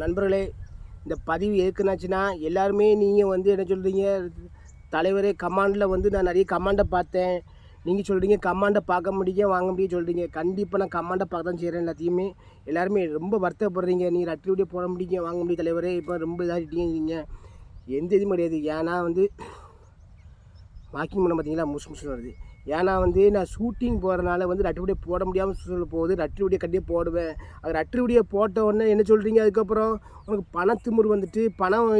நண்பர்களே இந்த பதிவு எதுக்குனாச்சுன்னா எல்லாருமே நீங்கள் வந்து என்ன சொல்கிறீங்க தலைவரே கமாண்டில் வந்து நான் நிறைய கமாண்டை பார்த்தேன். நீங்கள் சொல்கிறீங்க கமாண்டை பார்க்க முடியும் வாங்க முடியும் சொல்கிறீங்க கண்டிப்பாக நான் கமாண்டை பார்க்க தான் செய்கிறேன் எல்லாத்தையுமே. எல்லாருமே ரொம்ப வருத்தப்படுறீங்க. நீங்கள் ரட்டி வீடியோ போட முடியும் வாங்க முடியும் தலைவரே. இப்போ ரொம்ப இதாகிட்டீங்க எந்த இதுவும் கிடையாது. ஏன்னா வந்து வாக்கிங் பண்ண பார்த்தீங்களா முசு முசு வருது. ஏன்னா வந்து நான் ஷூட்டிங் போகிறனால வந்து ரட்டு வீடியோ போட முடியாமல் சொல்ல போகுது. ரட்டு வீடியோ கண்டிப்பாக போடுவேன். அது ரட்டு வீடியோ போட்ட உடனே என்ன சொல்கிறீங்க அதுக்கப்புறம் உனக்கு பணத்திமுறு வந்துட்டு பணம்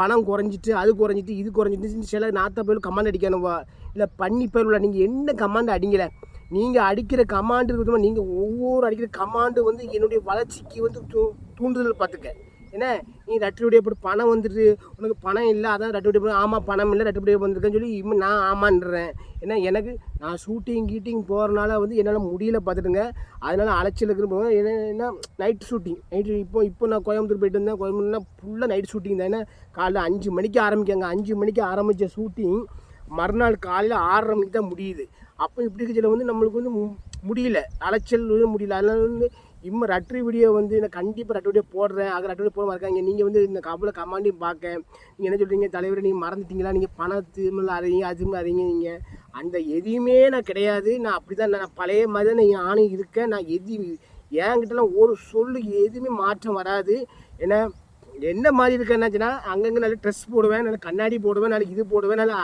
பணம் குறைஞ்சிட்டு அது குறைஞ்சிட்டு இது குறைஞ்சிட்டு சில நாத்த பேர் கமாண்ட் அடிக்கணுவா இல்லை பண்ணி பேருல நீங்கள் என்ன கமாண்ட் அடிங்கலை? நீங்கள் அடிக்கிற கமாண்டு இருக்குமா நீங்கள் ஒவ்வொரு அடிக்கிற கமாண்டு வந்து என்னுடைய வளர்ச்சிக்கு வந்து தூ தூண்டுதல் பார்த்துக்க. என்ன? நீ ரட்டு வீடியோ போட்டு பணம் வந்துட்டு உனக்கு பணம் இல்லை அதான் ரட்டு வீடியோ ஆமாம் பணம் இல்லை ரட்டு வீடியோ வந்திருக்கேன்னு சொல்லி இவன் நான் ஆமான்றேன். ஏன்னா எனக்கு நான் ஷூட்டிங் கீட்டிங் போகிறனால வந்து என்னால் முடியல பார்த்துட்டுங்க. அதனால் அலைச்சல் இருக்குன்னு என்ன நைட் ஷூட்டிங் நைட்டு இப்போ இப்போ நான் கோயம்புத்தூர் போயிட்டு இருந்தேன் கோயம்புத்தூர்னா ஃபுல்லாக நைட் ஷூட்டிங் தான். ஏன்னா காலைல அஞ்சு மணிக்கு ஆரம்பிக்காங்க. அஞ்சு மணிக்கு ஆரம்பித்த ஷூட்டிங் மறுநாள் காலையில் ஆறரை மணிக்கு தான் முடியுது. அப்போ இப்படி இருக்கிற வந்து நம்மளுக்கு வந்து மு- முடியல. அலைச்சல் முடியல. அதனால வந்து இம்மா ரட்ரி வீடியோ வந்து நான் கண்டிப்பாக ரட்டு வீடியோ போடுறேன். அது ரட்டு வீடியோ போட இருக்காங்க நீங்கள் வந்து இந்த கபல கமாண்டியும் பார்க்க. நீங்கள் என்ன சொல்கிறீங்க தலைவரை நீங்கள் மறந்துட்டீங்களா? நீங்கள் பணத்து அறிங்க அது அறிங்க நீங்கள் அந்த எதையுமே நான் கிடையாது. நான் அப்படி தான் நான் பழைய மாதிரி தான் நான் ஆணை இருக்கேன். நான் எது என்கிட்டலாம் ஒரு சொல்லு எதுவுமே மாற்றம் வராது. ஏன்னா என்ன மாதிரி இருக்கு என்னாச்சுன்னா அங்கங்கே நல்ல ட்ரெஸ் போடுவேன் நல்ல கண்ணாடி போடுவேன் நல்ல இது போடுவேன் நல்ல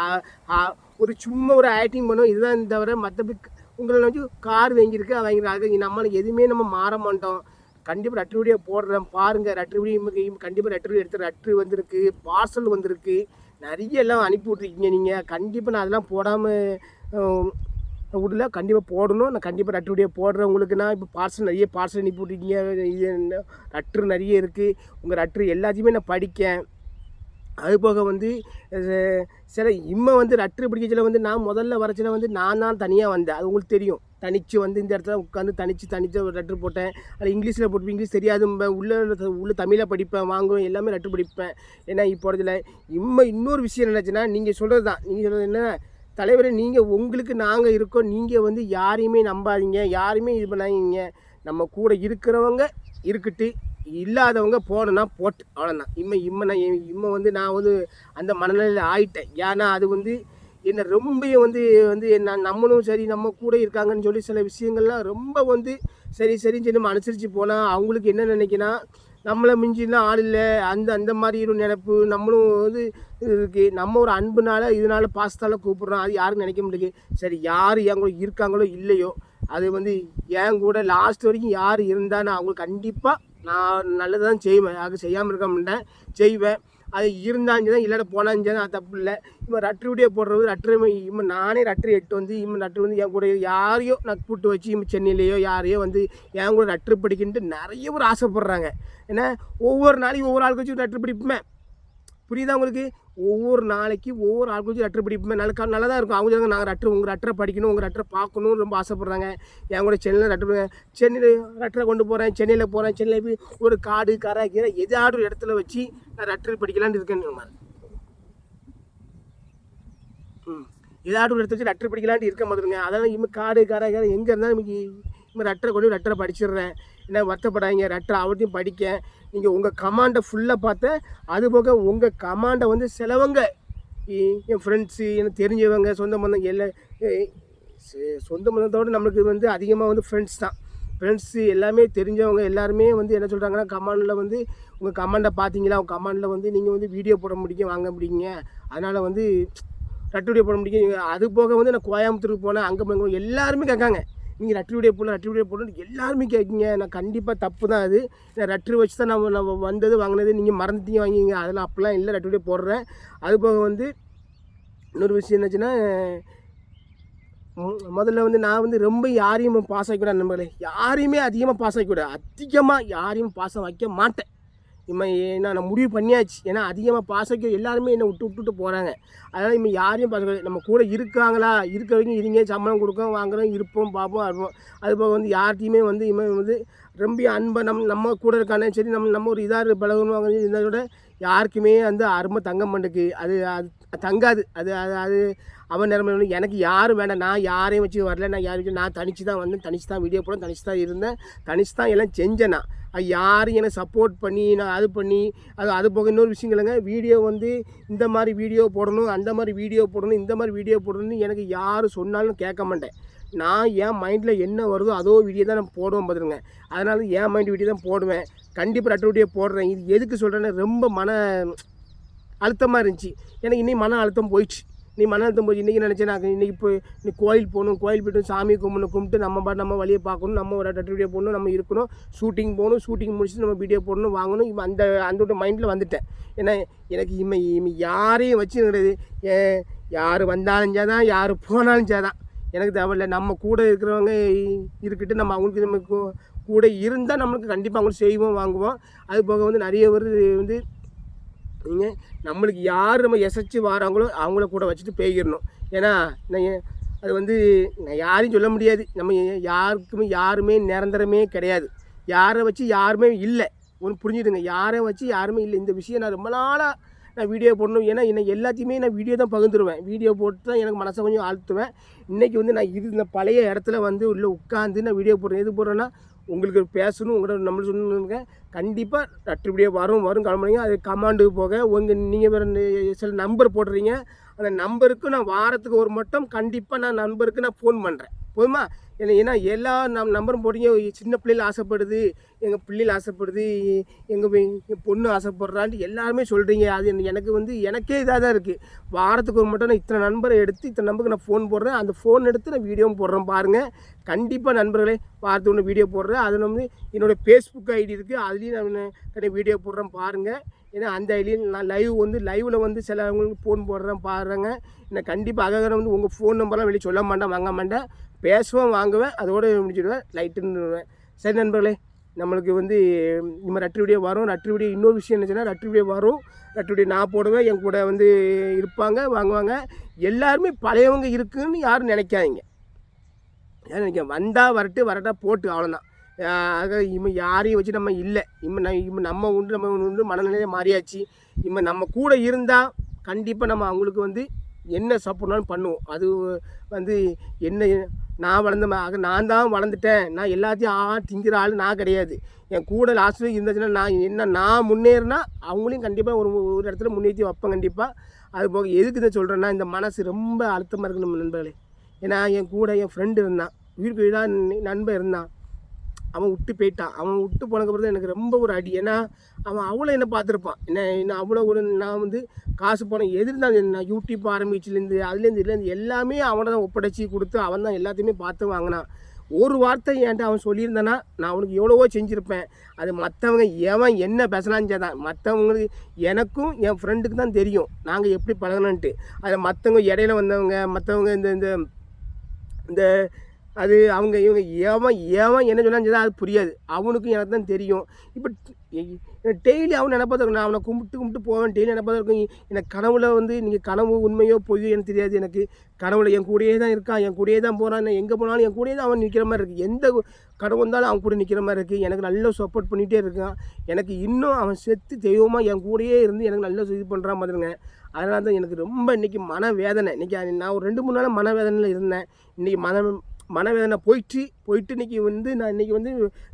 ஒரு சும்மா ஒரு ஆக்டிங் பண்ணுவேன். இதுதான் தவிர மற்றபடி உங்களை வந்து கார் வாங்கியிருக்கு வாங்கிருக்காங்க நம்மளுக்கு எதுவுமே நம்ம மாற மாட்டோம். கண்டிப்பாக ரட்டு வீடியோ போடுறேன். பாருங்கள் ரட்டு வீடியோ கண்டிப்பாக ரட்டு வீடியோ எடுத்து ரட்டு வந்திருக்கு பார்சல் வந்திருக்கு. நிறைய எல்லாம் அனுப்பி விட்ருக்கீங்க நீங்கள் கண்டிப்பாக நான் அதெல்லாம் போடாமல் விடல. கண்டிப்பாக போடணும். நான் கண்டிப்பாக ரட்டு வீடியோ போடுறேன் உங்களுக்கு. நான் இப்போ பார்சல் நிறைய பார்சல் அனுப்பி விட்ருக்கீங்க இது என்ன, நிறைய இருக்குது உங்கள் ரட்டு எல்லாத்தையுமே நான் படிக்கேன். அது போக வந்து சில இம்மை வந்து ரட்டு பிடிக்கச்சில வந்து நான் முதல்ல வரச்சில வந்து நான் தான் தனியாக வந்தேன். அது உங்களுக்கு தெரியும். தனிச்சு வந்து இந்த இடத்துல உட்காந்து தனிச்சு தனிச்சு ஒரு லெட்ரு போட்டேன். அது இங்கிலீஷில் போட்டு இங்கிலீஷ் தெரியாது. உள்ள உள்ள தமிழில் படிப்பேன் வாங்குவேன் எல்லாமே லெட்ரு படிப்பேன். ஏன்னா இப்போ இதில் இம்மை இன்னொரு விஷயம் என்னச்சுன்னா நீங்கள் சொல்கிறது தான். நீங்கள் சொல்கிறது என்ன? தலைவரே நீங்கள் உங்களுக்கு நாங்கள் இருக்கோம். நீங்கள் வந்து யாரையுமே நம்பாதீங்க. யாரையுமே இது பண்ணாதீங்க. நம்ம கூட இருக்கிறவங்க இருக்கட்டு. இல்லாதவங்க போனோன்னா போட்டு அவ்வளோதான் இம்மை இம்மை நான் இம்மை வந்து நான் வந்து அந்த மனநிலையில் ஆயிட்டேன். ஏன்னா அது வந்து என்னை ரொம்ப வந்து வந்து என்ன நம்மளும் சரி நம்ம கூட இருக்காங்கன்னு சொல்லி சில விஷயங்கள்லாம் ரொம்ப வந்து சரி சரின்னு சொல்லி நம்ம அனுசரித்து போனால் அவங்களுக்கு என்ன நினைக்கினா நம்மளை மிஞ்சிலாம் ஆள் இல்லை அந்த அந்த மாதிரி ஒரு நினைப்பு நம்மளும் வந்து இருக்குது நம்ம ஒரு அன்புனால இதனால பாசத்தால் கூப்பிட்றோம். அது யாரும் நினைக்க முடியுது சரி யார் என் கூட இருக்காங்களோ இல்லையோ அது வந்து என் கூட லாஸ்ட் வரைக்கும் யார் இருந்தால் நான் அவங்களுக்கு கண்டிப்பாக நான் நல்லது தான் செய்வேன். அது செய்யாமல் இருக்க மாட்டேன். செய்வேன். அது இருந்தாஞ்சு தான் இல்லாட போனாஞ்சு தான் அது தப்பு இல்லை. இவன் ரட்ரு வீடியோ போடுறது ரட்ரு இவன் நானே ரட்ரு எட்டு வந்து இவன் ரட்ரு வந்து என் கூட யாரையோ நான் கூப்பிட்டு வச்சு இவன் சென்னையிலேயோ யாரையோ வந்து என் கூட ரட்ரு படிக்கின்ட்டு நிறைய பேர் ஆசைப்படுறாங்க. ஏன்னா ஒவ்வொரு நாளையும் ஒவ்வொரு ஆளுக்கு வச்சு ரட்ரு படிப்பேன் புரியுதா உங்களுக்கு? ஒவ்வொரு நாளைக்கு ஒவ்வொரு ஆளுக்கு வச்சு ரட்ரு படிப்பேன் நல்லா நல்லா தான் இருக்கும். அவங்க சொல்றாங்க, நாங்கள் ரட்ரு உங்கள் லெட்டரை படிக்கணும் உங்கள் ரட்டரை பார்க்கணும்னு ரொம்ப ஆசைப்பட்றாங்க. என் கூட சென்னையில் ரட்ரு சென்னையில் லெட்டரை கொண்டு போகிறேன் சென்னையில் போகிறேன் சென்னையில் போய் ஒரு காடு கரை கீரை எதாவது ஒரு இடத்துல வச்சு நான் லெட்டர் படிக்கலான்னு இருக்கேன்னு மாதிரி ம். ஏதாவது ஒரு இடத்துல வச்சு ரட்டர் படிக்கலான்ட்டு இருக்க மாதிரிங்க அதெல்லாம் இம்மை காடு கரை கரை எங்கே இருந்தாலும் இன்னைக்கு இம்மை லெட்டரை கொண்டு லெட்டரை படிச்சிடுறேன். என்ன வருத்தப்படாதீங்க ரெட்டரை அவர்த்தையும் படிக்க. நீங்கள் உங்கள் கமாண்டை ஃபுல்லாக பார்த்தேன் அதுபோக உங்கள் கமாண்டை வந்து சிலவங்க என் ஃப்ரெண்ட்ஸு எனக்கு தெரிஞ்சவங்க சொந்த பந்தம் எல்லாம் சொந்த பந்தத்தோடு நம்மளுக்கு வந்து அதிகமாக வந்து ஃப்ரெண்ட்ஸ் தான். ஃப்ரெண்ட்ஸு எல்லாமே தெரிஞ்சவங்க எல்லாருமே வந்து என்ன சொல்கிறாங்கன்னா கமாண்டில் வந்து உங்கள் கமாண்டை பார்த்தீங்களா? உங்கள் கமாண்டில் வந்து நீங்கள் வந்து வீடியோ போட முடியும் வாங்க முடியுங்க. அதனால் வந்து ரெட்டு வீடியோ போட முடியும் அது போக வந்து நான் கோயம்புத்தூருக்கு போனேன் அங்கே போய் எல்லாருமே கேட்காங்க. நீங்கள் ரட்டு வீடியோ போடணும் ரட்டு வீடியோ போடணும் எல்லாருமே கேட்குங்க. நான் கண்டிப்பாக தப்பு தான் அது. நான் வச்சு தான் நம்ம நம்ம வந்தது வாங்கினது. நீங்கள் மறந்துட்டீங்க வாங்கிங்க அதெல்லாம் அப்படிலாம் இல்லை ரட்டு வீடியோ போடுறேன். அது போக வந்து இன்னொரு விஷயம் என்னாச்சுன்னா முதல்ல வந்து நான் வந்து ரொம்ப யாரையும் பாஸ் ஆகிக்கூடாது நம்பளே யாரையுமே அதிகமாக பாஸ் ஆகிக்கூடாது அதிகமாக யாரையும் பாசம் வைக்க மாட்டேன். இவன் ஏன்னா நான் முடிவு பண்ணியாச்சு. ஏன்னா அதிகமாக பாசக்க எல்லாருமே என்னை விட்டு விட்டுட்டு போகிறாங்க அதனால் இவன் யாரையும் பாசக்க நம்ம கூட இருக்காங்களா? இருக்க வரைக்கும் இருங்க. சம்பளம் கொடுக்கோம் வாங்குறோம் இருப்போம் பார்ப்போம் அறுப்போம் அதுபோக வந்து யார்கிட்டையுமே வந்து இவன் வந்து ரொம்ப அன்பை நம் நம்ம கூட இருக்கானே? சரி நம்ம நம்ம ஒரு இதாக பழகணும் வாங்க இதை யாருக்குமே வந்து அருமை தங்க மாட்டுக்கு அது அது தங்காது. அது அது அது அவன் நிலைமை எனக்கு யாரும் வேண்டாம். நான் யாரையும் வச்சு வரல. நான் யாரையும் நான் தனிச்சு தான் வந்தேன். தனிச்சு தான் வீடியோ போட தனிச்சு தான் இருந்தேன். தனிச்சு தான் எல்லாம் செஞ்சேன் நான். அது யாரும் என்னை சப்போர்ட் பண்ணி நான் அது பண்ணி அது அது போக இன்னொரு விஷயம் இல்லைங்க. வீடியோ வந்து இந்த மாதிரி வீடியோ போடணும் அந்த மாதிரி வீடியோ போடணும் இந்த மாதிரி வீடியோ போடணும்னு எனக்கு யார் சொன்னாலும் கேட்க மாட்டேன். நான் என் மைண்டில் என்ன வருதோ அதோ வீடியோ தான் நான் போடுவேன் பார்த்துருங்க அதனால என் மைண்ட் வீடியோ தான் போடுவேன். கண்டிப்பாக ரெட்டு வீடியோ போடுறேன். இது எதுக்கு சொல்கிறேன்னா ரொம்ப மன அழுத்தமாக இருந்துச்சு. எனக்கு இன்னைக்கு மன அழுத்தம் போயிடுச்சு. நீ மன அழுத்தம் போச்சு இன்றைக்கி நினச்சேன் நான் இன்றைக்கி போய் நீ கோயில் போகணும் கோயில் போய்ட்டு சாமி கும்பிடணும் கும்பிட்டு நம்ம பாட்டு நம்ம வழியை பார்க்கணும் நம்ம ஒரு டட்டு வீடியோ போடணும் நம்ம இருக்கணும் ஷூட்டிங் போகணும் ஷூட்டிங் முடிச்சுட்டு நம்ம வீடியோ போடணும் வாங்கணும் இப்போ அந்த அந்த மைண்டில் வந்துட்டேன். ஏன்னா எனக்கு இம்மை இம்மை யாரையும் வச்சு கிடையாது ஏன் யார் வந்தாலும் தான் யார் போனாலும் தான் எனக்கு தேவையில்லை நம்ம கூட இருக்கிறவங்க இருக்கிட்டு நம்ம அவங்களுக்கு நம்ம கூட இருந்தால் நம்மளுக்கு கண்டிப்பாக அவங்களுக்கு செய்வோம் வாங்குவோம். அது போக வந்து நிறைய பேர் வந்து நீங்கள் நம்மளுக்கு யார் நம்ம எசைச்சு வராங்களோ அவங்கள கூட வச்சுட்டு போய்க்கிடணும் ஏன்னா நான் அது வந்து நான் யாரையும் சொல்ல முடியாது. நம்ம யாருக்குமே யாருமே நிரந்தரமே கிடையாது. யாரை வச்சு யாருமே இல்லை. ஒன்று புரிஞ்சுடுங்க யாரை வச்சு யாருமே இல்லை. இந்த விஷயம் நான் ரொம்ப நாளாக நான் வீடியோ போடணும். ஏன்னா என்ன எல்லாத்தையுமே நான் வீடியோ தான் பகிர்ந்துருவேன். வீடியோ போட்டு தான் எனக்கு மனசை கொஞ்சம் ஆழ்த்துவேன். இன்றைக்கி வந்து நான் இது இந்த பழைய இடத்துல வந்து உள்ளே உட்காந்து நான் வீடியோ போடுறேன். எது போடுறேன்னா உங்களுக்கு பேசணும் உங்கள்கிட்ட நம்மள சொல்லணுங்க கண்டிப்பாக ரட்டு வரும் வரும் கிளம்புறீங்க அது கமாண்டுக்கு போக உங்கள் நீங்கள் வேறு சில நம்பர் போடுறீங்க. அந்த நம்பருக்கு நான் வாரத்துக்கு ஒரு மட்டும் கண்டிப்பாக நான் நம்பருக்கு நான் ஃபோன் பண்ணுறேன் போதுமா? ஏன்னா எல்லா நம் நம்பரும் போடுறீங்க. சின்ன பிள்ளைகள் ஆசைப்படுது எங்கள் பிள்ளைகள் ஆசைப்படுது எங்கள் என் பொண்ணு ஆசைப்படுறான்ட்டு எல்லாருமே சொல்கிறீங்க அது எனக்கு வந்து எனக்கே இதாக தான் இருக்குது வாரத்துக்கு ஒரு மட்டும் நான் இத்தனை நம்பரை எடுத்து இத்தனை நம்பருக்கு நான் ஃபோன் போடுறேன். அந்த ஃபோன் எடுத்து நான் வீடியோவும் போடுறேன் பாருங்கள் கண்டிப்பாக நண்பர்களே பார்த்து ஒன்று வீடியோ போடுறேன். அதில் வந்து என்னோடய ஃபேஸ்புக் ஐடி இருக்குது அதுலேயும் நான் கண்டிப்பாக வீடியோ போடுறேன் பாருங்கள் ஏன்னா அந்த ஐடியில் நான் லைவ் வந்து லைவில் வந்து சிலவங்களுக்கு ஃபோன் போடுறேன் பாடுறேங்க நான் கண்டிப்பாக அககரம் வந்து உங்கள் ஃபோன் நம்பர்லாம் வெளியே சொல்ல மாட்டேன் வாங்க மாட்டேன். பேசுவேன் வாங்குவேன். அதோட முடிச்சுடுவேன் லைட்டுன்னு சரி நண்பர்களே நம்மளுக்கு வந்து இந்த மாதிரி ரட்டு வீடியோ வரும். ரட்டு வீடியோ இன்னொரு விஷயம் என்னச்சுன்னா ரட்டு வீடியோ வரும். ரட்டு வீடியோ நான் போடுவேன் என் கூட வந்து இருப்பாங்க வாங்குவாங்க. எல்லாருமே பழையவங்க இருக்குதுன்னு யாரும் நினைக்காதீங்க. ஏன் நினைக்க வந்தால் வரட்டு வரட்டா போட்டு அவ்வளோதான் ஆக இவன் யாரையும் வச்சு நம்ம இல்லை. இம்ம நம்ம நம்ம உண்டு நம்ம உண்டு மனநிலையே மாறியாச்சு. இம்ம நம்ம கூட இருந்தால் கண்டிப்பாக நம்ம அவங்களுக்கு வந்து என்ன சப்போர்ட்னாலும் பண்ணுவோம். அது வந்து என்ன நான் வளர்ந்த ஆக நான் தான் வளர்ந்துட்டேன். நான் எல்லாத்தையும் ஆ திங்கிற ஆள் நான் கிடையாது. என் கூட லாஸ்ட் இருந்துச்சுன்னா நான் என்ன நான் முன்னேறினா அவங்களையும் கண்டிப்பாக ஒரு ஒரு இடத்துல முன்னேற்றி வைப்பேன் கண்டிப்பாக அது போக எதுக்கு இதை சொல்கிறேன்னா இந்த மனசு ரொம்ப அழுத்தமாக இருக்கு நம்ம நண்பர்களே. ஏன்னா என் கூட என் ஃப்ரெண்டு இருந்தான். வீட்டுக்கு தான் நண்பன் இருந்தான். அவன் விட்டு போயிட்டான். அவன் விட்டு போனதுக்கப்புறம் தான் எனக்கு ரொம்ப ஒரு அடி. ஏன்னா அவன் அவ்வளோ என்ன பார்த்துருப்பான்? என்ன என்ன அவ்வளோ ஒரு நான் வந்து காசு போனேன் எதிர்தான் நான் யூடியூப் ஆரம்பிச்சுலேருந்து அதுலேருந்து இதுலேருந்து எல்லாமே அவனை தான் ஒப்படைச்சி கொடுத்து அவன் தான் எல்லாத்தையுமே பார்த்து வாங்கினான். ஒரு வார்த்தை என்கிட்ட அவன் சொல்லியிருந்தானா நான் அவனுக்கு எவ்வளவோ செஞ்சுருப்பேன். அது மற்றவங்க எவன் என்ன பேசலான்னு தான் மற்றவங்களுக்கு எனக்கும் என் ஃப்ரெண்டுக்கு தான் தெரியும். நாங்கள் எப்படி பழகணுன்ட்டு அதில் மற்றவங்க இடையில வந்தவங்க மற்றவங்க இந்த இந்த இந்த அது அவங்க இவங்க ஏவன் ஏவன் என்ன சொன்னால் அது புரியாது. அவனுக்கும் எனக்கு தான் தெரியும். இப்போ டெய்லி அவன் நினைப்பதா இருக்கும் நான் அவனை கும்பிட்டு கும்பிட்டு போவேன். டெய்லி நினைப்பதா இருக்கும். எனக்கு கனவுல வந்து நீங்கள் கனவு உண்மையோ பொய்யோ எனக்கு தெரியாது எனக்கு. கனவுல என் கூடயே தான் இருக்கான் என் கூடயே தான் போகிறான் நான் எங்கே போனாலும் என் கூடயே தான் அவன் நிற்கிற மாதிரி இருக்குது எந்த கனவு வந்தாலும் அவன் கூட நிற்கிற மாதிரி இருக்குது எனக்கு நல்ல சப்போர்ட் பண்ணிகிட்டே இருக்கான். எனக்கு இன்னும் அவன் செத்து தெய்வமாக என் கூடயே இருந்து எனக்கு நல்ல இது பண்ணுறான் மாதிரிங்க அதனால தான் எனக்கு ரொம்ப இன்றைக்கி மனவேதனை. இன்றைக்கி நான் ஒரு ரெண்டு மூணு நாள் மனவேதனையில் இருந்தேன். இன்றைக்கி மன மனவேதனை போயிட்டு போயிட்டு இன்றைக்கி வந்து நான் இன்றைக்கி வந்து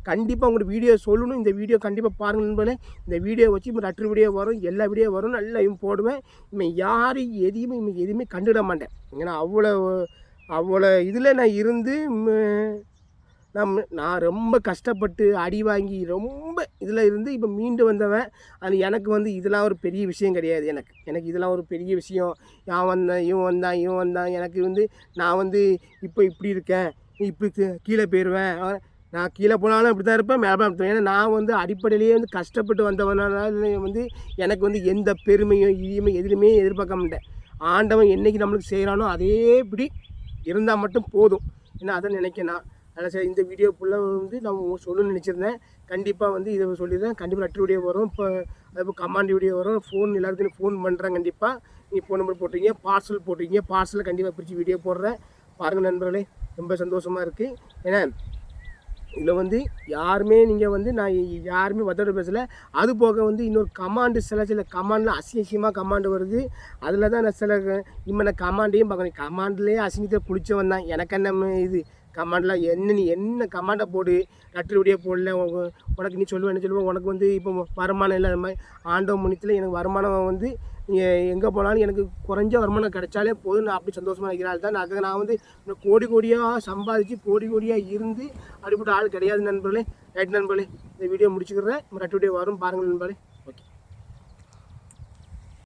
கண்டிப்பாக உங்களுக்கு வீடியோ சொல்லணும். இந்த வீடியோ கண்டிப்பாக பாருங்க நண்பர்களே. இந்த வீடியோ வச்சு இப்போ ரட்டு வீடியோ வரும். எல்லா வீடியோ வரும். நல்லா இவன் போடுவேன். இவன் யாரும் எதையுமே இவன் எதுவுமே கண்டுவிட மாட்டேன். ஏன்னா அவ்வளோ அவ்வளோ இதில் நான் இருந்து நம் நான் ரொம்ப கஷ்டப்பட்டு அடி வாங்கி ரொம்ப இதில் இருந்து இப்போ மீண்டு வந்தவன் அது எனக்கு வந்து இதெல்லாம் ஒரு பெரிய விஷயம் கிடையாது எனக்கு. எனக்கு இதெல்லாம் ஒரு பெரிய விஷயம். நான் வந்தேன் இவன் வந்தான் இவன் வந்தான் எனக்கு வந்து நான் வந்து இப்போ இப்படி இருக்கேன். இப்படி கீ- கீழே போயிடுவேன் நான் கீழே போனாலும் இப்படி தான் இருப்பேன் மேலே இருப்பேன் ஏன்னா நான் வந்து அடிப்படையிலேயே வந்து கஷ்டப்பட்டு வந்தவனால வந்து எனக்கு வந்து எந்த பெருமையும் இனிமே எதுலையுமே எதிர்பார்க்க மாட்டேன் ஆண்டவன் என்றைக்கு நம்மளுக்கு செய்கிறானோ அதே இப்படி இருந்தால் மட்டும் போதும். ஏன்னா அதை நினைக்க நான். அதனால் சரி இந்த வீடியோ ஃபுல்லாக வந்து நான் சொல்லணும்னு நினச்சிருந்தேன். கண்டிப்பாக வந்து இதை சொல்லிடுறேன். கண்டிப்பாக லெட்டர் வீடியோ வரும் இப்போ அதுபோல் கமாண்ட் வீடியோ வரும். ஃபோன் எல்லாத்துக்கும் ஃபோன் பண்ணுறேன் கண்டிப்பாக நீங்கள் ஃபோன் நம்பர் போட்டிருக்கீங்க பார்சல் போட்டிருக்கீங்க. பார்சலில் கண்டிப்பாக பிரித்து வீடியோ போடுறேன். பாருங்கள் நண்பர்களே ரொம்ப சந்தோஷமாக இருக்குது ஏன்னா இதில் வந்து யாருமே நீங்கள் வந்து நான் யாருமே வதோட பேசலை. அது போக வந்து இன்னொரு கமாண்டு சில சில கமாண்டில் அசிங்கசியமாக கமாண்டு வருது. அதில் தான் நான் சில இப்போ நான் கமாண்டையும் பார்க்கணும். கமாண்ட்லேயே அசிங்கத்தை குளிச்சவன் தான். எனக்கு என்ன இது? கமெண்ட்லாம் என்ன நீ என்ன கமாண்டை போடு? லெட்டர் வீடியோ போடல. உ- உனக்கு நீ சொல்லுவேன் என்ன சொல்லுவேன் உனக்கு வந்து இப்போ வருமானம் இல்லை அது மாதிரி ஆண்டவ முனித்தில் எனக்கு வருமானம் வந்து எங்கே போனாலும் எனக்கு குறைஞ்ச வருமானம் கிடைச்சாலே போதும். நான் அப்படி சந்தோஷமாக இருக்கிறாள் தான். அதுக்கு நான் வந்து இன்னும் கோடி கோடியாக சம்பாதிச்சு கோடி கோடியாக இருந்து அப்படிப்பட்ட ஆள் கிடையாது நண்பர்களே. ரைட் நண்பர்களே இந்த வீடியோ முடிச்சுக்கிறேன். ரெட்டு வீடியோ வரும். பாருங்கள் நண்பர்களே.